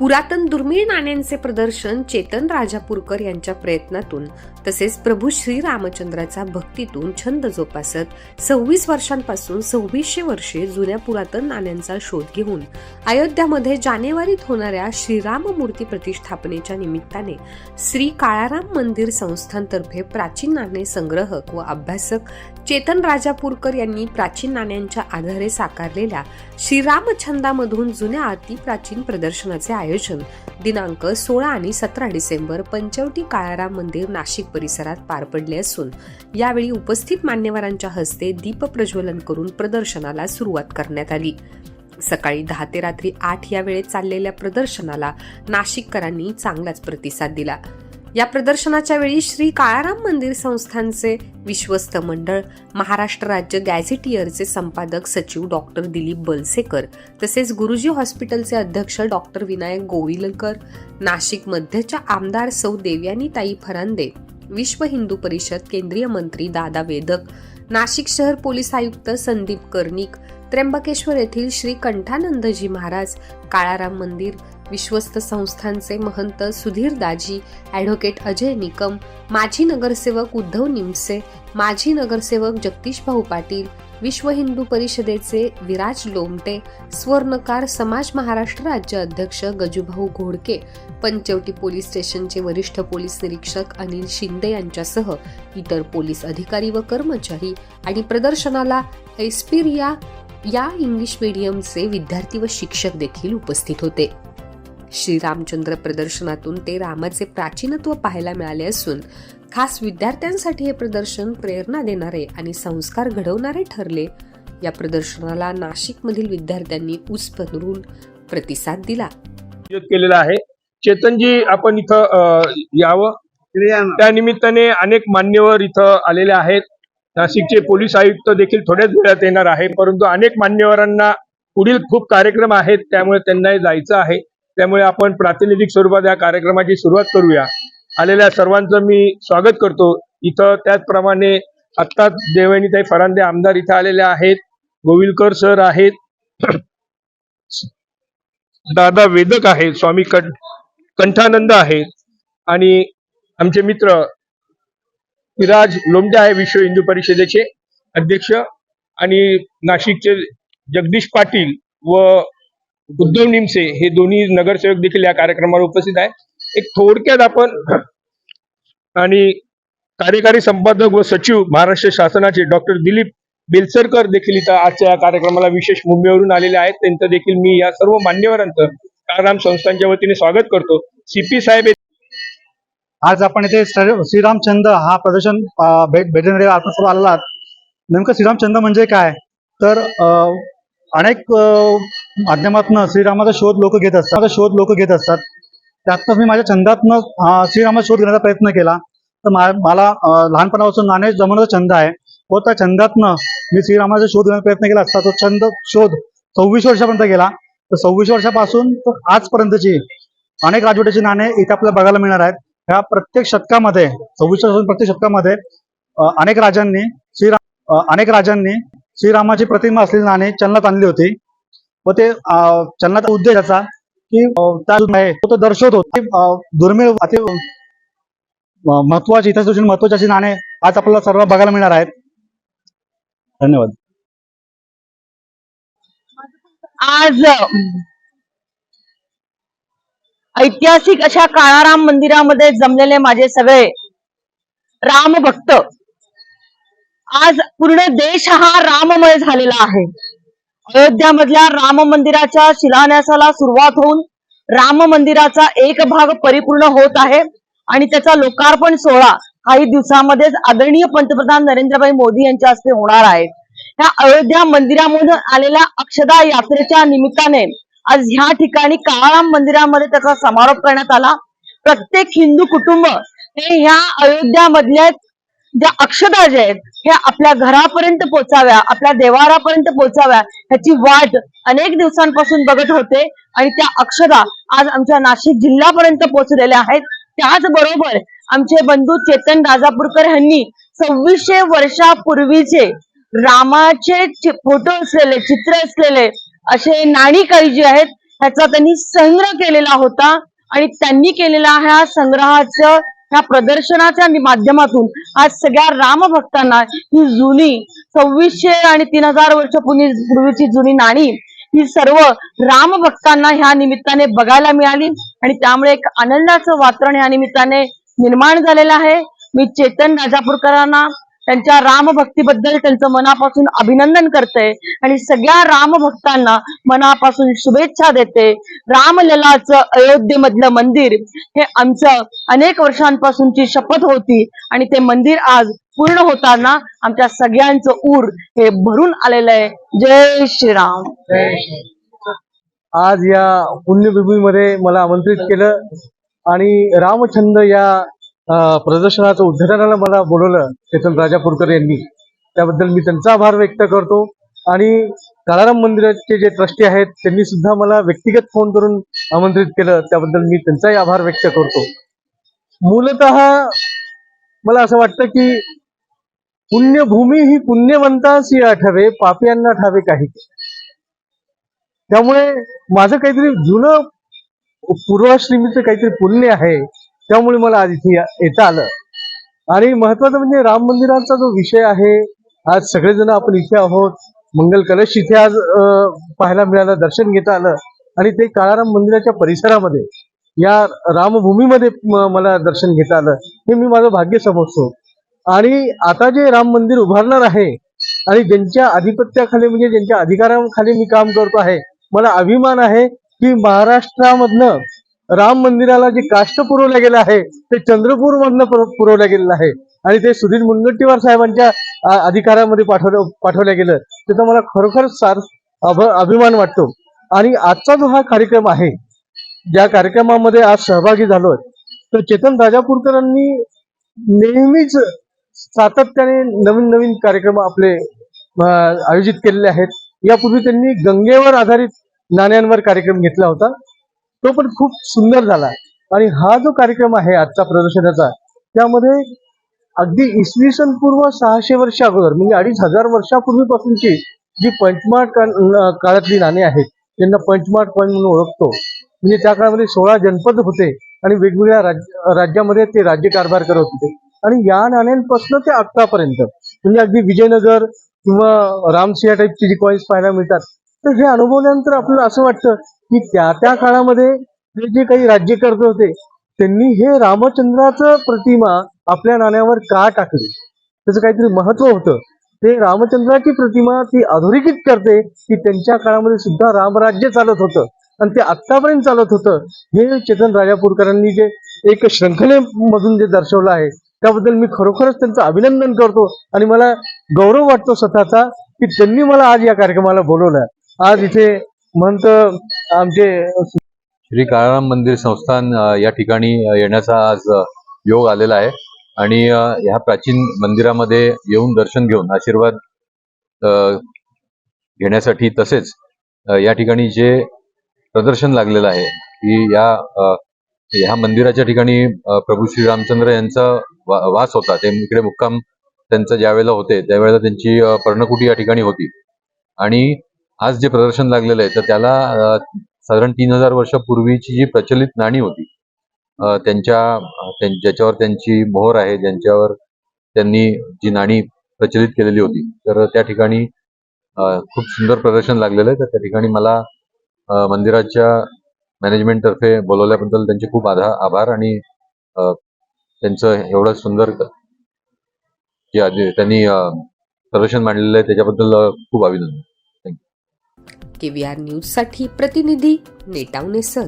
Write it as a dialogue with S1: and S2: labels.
S1: पुरातन दुर्मिळ नाण्यांचे प्रदर्शन चेतन राजापूरकर यांच्या प्रयत्नातून तसेच प्रभू श्रीरामचंद्राचा भक्तीतून छंद जोपासत सव्वीस वर्षांपासून सव्वीसशे वर्षे जुन्या पुरातन नाण्यांचा शोध घेऊन अयोध्यामध्ये जानेवारीत होणाऱ्या श्रीराम मूर्ती प्रतिष्ठापनेच्या निमित्ताने श्री काळाराम मंदिर संस्थांतर्फे प्राचीन नाणे संग्रहक व अभ्यासक चेतन राजापूरकर यांनी प्राचीन नाण्यांच्या आधारे साकारलेल्या श्रीरामछंदामधून जुन्या अति प्राचीन प्रदर्शनाचे आयोजन दिनांक सोळा आणि सतरा डिसेंबर पंचवटी काळाराम मंदिर नाशिक परिसरात पार पडले असून यावेळी उपस्थित मान्यवरांच्या हस्ते दीप प्रज्वलन करून प्रदर्शनाला सुरुवात करण्यात आली. सकाळी दहा ते रात्री आठ या वेळेत चाललेल्या प्रदर्शनाला नाशिककरांनी चांगलाच प्रतिसाद दिला. या प्रदर्शनाच्या वेळी श्री काळाराम मंदिर संस्थांचे विश्वस्त मंडळ महाराष्ट्र राज्य गॅझेटियरचे संपादक सचिव डॉक्टर दिलीप बलसेकर तसेच गुरुजी हॉस्पिटलचे अध्यक्ष डॉक्टर विनायक गोविलकर नाशिक मध्यच्या आमदार सौ देवयानीताई फरांदे विश्व हिंदू परिषद केंद्रीय मंत्री दादा वेदक नाशिक शहर पोलीस आयुक्त संदीप कर्णिक त्र्यंबकेश्वर येथील श्री कंठानंदजी महाराज काळाराम मंदिर विश्वस्त संस्थांचे महंत सुधीर दाजी ॲडव्होकेट अजय निकम माजी नगरसेवक उद्धव निमसे माजी नगरसेवक जगदीश भाऊ पाटील विश्व हिंदू परिषदेचे विराज लोमटे स्वर्णकार समाज महाराष्ट्र राज्य अध्यक्ष गजूभाऊ घोडके पंचवटी पोलीस स्टेशनचे वरिष्ठ पोलीस निरीक्षक अनिल शिंदे यांच्यासह इतर पोलीस अधिकारी व कर्मचारी आणि प्रदर्शनाला एस्पिरिया या इंग्लिश मीडियमचे विद्यार्थी व शिक्षक देखील उपस्थित होते. श्रीरामचंद्र प्रदर्शनातून ते रामाचे प्राचीनत्व पाहायला मिळाले असून खास विद्यार्थ्यांसाठी हे प्रदर्शन प्रेरणा देणारे आणि संस्कार घडवणारे ठरले. या प्रदर्शनाला नाशिकमधील विद्यार्थ्यांनी उत्स्फूर्त प्रतिसाद दिला.
S2: आयोजित केलेला आहे. चेतनजी आपण इथं यावं. त्या निमित्ताने अनेक मान्यवर इथं आलेले आहेत. नाशिकचे पोलीस आयुक्त देखील थोड्याच वेळात येणार आहे परंतु अनेक मान्यवरांना पुढील खूप कार्यक्रम आहेत त्यामुळे त्यांनाही जायचं आहे. त्यामुळे आपण प्रातिनिधिक स्वरूपात या कार्यक्रमाची सुरुवात करूया. आलेल्या सर्वांचं मी स्वागत करतो. इथं त्याचप्रमाणे आत्ताच देवयानीताई फरांदे आमदार इथं आलेले आहेत. गोविलकर सर आहेत. दादा वेदक आहेत स्वामी कं- कंठानंद आहेत. आणि आमचे मित्र विराज लोमटे आहे विश्व हिंदू परिषदेचे अध्यक्ष आणि नाशिकचे जगदीश पाटील व उद्धव निमसे हे दोन्ही नगरसेवक देखील या कार्यक्रमाला उपस्थित आहे एक थोडक्यात आपण आणि कार्यकारी संपादक व सचिव महाराष्ट्र शासनाचे डॉक्टर दिलीप बेलसरकर देखील इथं आजच्या या कार्यक्रमाला विशेष मुंबईवरून आलेले आहेत. त्यांचं देखील मी या सर्व मान्यवरांचं काळराम संस्थांच्या वतीने स्वागत करतो. सीपी साहेब
S3: आज आपण इथे श्रीरामचंद हा प्रदर्शन भेट भेटणारे आपण सर्व आलेला आहात. नेमकं श्रीरामचंद म्हणजे काय? तर अं, अनेक माध्यमातून श्रीरामाचा शोध लोक घेत असतात. माझा शोध लोक घेत असतात. त्यातनं मी माझ्या छंदातनं श्रीरामाचा शोध घेण्याचा प्रयत्न केला. तर मला लहानपणापासून नाणे जमवण्याचा छंद आहे. व त्या छंदातनं मी श्रीरामाचा शोध घेण्याचा प्रयत्न केला असता. तो छंद शोध सव्वीस वर्षापर्यंत गेला. तर सव्वीस वर्षापासून तर आजपर्यंतची अनेक राजवटीची नाणे इथे आपल्याला बघायला मिळणार आहेत. ह्या प्रत्येक शतकामध्ये सव्वीस वर्षापासून प्रत्येक शतकामध्ये अनेक राजांनी श्रीराम अनेक राजांनी श्रीरामाची प्रतिमा असलेली नाणे चलनात आणली होती. व ते चलनाचा उद्देश असा की आहे तो तो दर्शवतो. की, दुर्मिळ अति महत्वाची इतिहास दृष्टीने महत्वाची अशी नाणे आज आपल्याला सर्व बघायला मिळणार आहेत. धन्यवाद.
S4: आज ऐतिहासिक अशा काळाराम मंदिरामध्ये जमलेले माझे सगळे राम भक्त आज पूर्ण देश हा राममय झालेला आहे. अयोध्यामधल्या राम मंदिराच्या शिलान्यासाला सुरुवात होऊन राम मंदिराचा एक भाग परिपूर्ण होत आहे आणि त्याचा लोकार्पण सोहळा काही दिवसामध्येच आदरणीय पंतप्रधान नरेंद्रभाई मोदी यांच्या हस्ते होणार आहे. ह्या अयोध्या मंदिरामधून आलेल्या अक्षदा यात्रेच्या निमित्ताने आज ह्या ठिकाणी काळाराम मंदिरामध्ये त्याचा समारोप करण्यात आला. प्रत्येक हिंदू कुटुंब हे ह्या अयोध्यामधल्या ज्या अक्षता ज्या आहेत ह्या आपल्या घरापर्यंत पोचाव्या आपल्या देवारापर्यंत पोचाव्या ह्याची वाट अनेक दिवसांपासून बघत होते आणि त्या अक्षता आज आमच्या नाशिक जिल्ह्यापर्यंत पोहोचलेल्या आहेत. त्याचबरोबर आमचे बंधू चेतन राजापूरकर यांनी सव्वीसशे वर्षापूर्वीचे रामाचे फोटो असलेले चित्र असलेले असे नाणी काही जी आहेत ह्याचा त्यांनी संग्रह केलेला होता आणि त्यांनी केलेला ह्या संग्रहाचं ह्या प्रदर्शनाच्या माध्यमातून आज सगळ्या रामभक्तांना ही जुनी सव्वीसशे आणि तीन हजार वर्ष पूर्वी- पूर्वीची जुनी नाणी ही सर्व रामभक्तांना ह्या निमित्ताने बघायला मिळाली. आणि त्यामुळे एक आनंदाचं वातावरण या निमित्ताने निर्माण झालेलं आहे. मी चेतन राजापूरकरांना त्यांच्या रामभक्तीबद्दल त्यांचं मनापासून अभिनंदन करते. आणि सगळ्या रामभक्तांना मनापासून शुभेच्छा देते. रामललाचं अयोध्येमधलं मंदिर हे आमचं अनेक वर्षांपासूनची शपथ होती. आणि ते मंदिर आज पूर्ण होताना आमच्या सगळ्यांचं ऊर हे भरून आलेलं आहे. जय श्रीराम.
S3: आज या पुण्यभूमीमध्ये मला आमंत्रित केलं. आणि रामचंद्र या प्रदर्शनाचं उद्घाटनाला मला बोलवलं चेतन राजापूरकर यांनी. त्याबद्दल मी त्यांचा आभार व्यक्त करतो. आणि काळाराम मंदिराचे जे ट्रस्टी आहेत त्यांनी सुद्धा मला व्यक्तिगत फोन करून आमंत्रित केलं. त्याबद्दल मी त्यांचाही आभार व्यक्त करतो. मूलत मला असं वाटतं की पुण्यभूमी ही पुण्यवंतासी आठावे पापियांना ठावे काही. त्यामुळे माझं काहीतरी जुनं पूर्वाश्रमीचं काहीतरी पुण्य आहे. त्यामुळे मला आज इथे येता आलं. आणि महत्वाचं म्हणजे राम मंदिराचा जो विषय आहे आज सगळेजण आपण इथे आहोत. मंगल कलश इथे आज पाहायला मिळालं दर्शन घेता आलं. आणि ते काळाराम मंदिराच्या परिसरामध्ये या रामभूमीमध्ये मला दर्शन घेता आलं. हे मी माझं भाग्य समजतो. आणि आता जे राम मंदिर उभारणार आहे आणि ज्यांच्या आधिपत्याखाली म्हणजे ज्यांच्या अधिकाराखाली मी काम करतो आहे मला अभिमान आहे की महाराष्ट्रामधनं राम मंदिराला जे काष्ट पुरवलं गेलं आहे ते चंद्रपूर मधनं पुरवलं गेलेलं आहे. आणि ते सुधीर मुनगंटीवार साहेबांच्या अ, अधिकारामध्ये पाठवलं पाठवलं गेलं. त्याचा मला खरोखर सार अभ अभिमान वाटतो. आणि आजचा जो हा कार्यक्रम आहे ज्या कार्यक्रमामध्ये आज सहभागी झालो तर चेतन राजापूरकरांनी नेहमीच सातत्याने नवीन नवीन कार्यक्रम आपले आयोजित केलेले आहेत. यापूर्वी त्यांनी गंगेवर आधारित नाण्यांवर कार्यक्रम घेतला होता. तो पण खूप सुंदर झाला. आणि हा जो कार्यक्रम आहे आजचा प्रदर्शनाचा त्यामध्ये अगदी इसवी सन पूर्व सहाशे वर्ष अगोदर म्हणजे अडीच हजार वर्षापूर्वीपासूनची जी पंचमाट काळातली नाणी आहेत त्यांना पंचमाट पॉईंट म्हणून ओळखतो. म्हणजे त्या काळामध्ये सोळा जनपद होते आणि वेगवेगळ्या राज्य राज्यामध्ये ते राज्यकारभार करत होते. आणि या नाण्यांपासून ते आत्तापर्यंत म्हणजे अगदी विजयनगर किंवा रामसिंहा टाईपची जी कॉईन्स पाहायला मिळतात तर हे अनुभवल्यानंतर आपल्याला असं वाटतं की त्या त्या काळामध्ये ते जे काही राज्यकर्ते होते त्यांनी हे रामचंद्राचं प्रतिमा आपल्या नाण्यावर का टाकली? त्याचं काहीतरी महत्त्व होतं. ते रामचंद्राची प्रतिमा ती अधोरेखित करते की त्यांच्या काळामध्ये सुद्धा रामराज्य चालत होतं आणि ते आत्तापर्यंत चालत होतं. हे चेतन राजापूरकरांनी जे एक श्रंखलेमधून जे दर्शवलं आहे त्याबद्दल मी खरोखरच त्यांचं अभिनंदन करतो आणि मला गौरव वाटतो स्वतःचा की त्यांनी मला आज या कार्यक्रमाला बोलवलं. आज इथे म्हणत आमचे
S5: श्री काळाराम मंदिर संस्थान या ठिकाणी येण्याचा आज योग आलेला आहे. आणि ह्या प्राचीन मंदिरामध्ये येऊन दर्शन घेऊन आशीर्वाद घेण्यासाठी तसेच या ठिकाणी जे प्रदर्शन लागलेलं आहे की या ह्या मंदिराच्या ठिकाणी प्रभू श्री रामचंद्र यांचा वा- वास होता. ते इकडे मुक्काम त्यांचं ज्यावेळेला होते त्यावेळेला त्यांची पर्णकुटी या ठिकाणी होती. आणि आज जे प्रदर्शन लागलेलं आहे तर त्याला साधारण तीन हजार वर्षापूर्वीची जी प्रचलित नाणी होती त्यांच्या ज्याच्यावर त्यांची मोहर आहे ज्यांच्यावर त्यांनी जी नाणी प्रचलित केलेली होती तर त्या ठिकाणी खूप सुंदर प्रदर्शन लागलेलं आहे. तर त्या ठिकाणी मला मंदिराच्या मॅनेजमेंटतर्फे बोलवल्याबद्दल त्यांचे खूप आधा आभार आणि अ, त्यांचं एवढं सुंदर जे त्यांनी प्रदर्शन मांडलेलं आहे त्याच्याबद्दल खूप अभिनंदन.
S1: के वी आर न्यूजसाठी प्रतिनिधी नेटावने सर.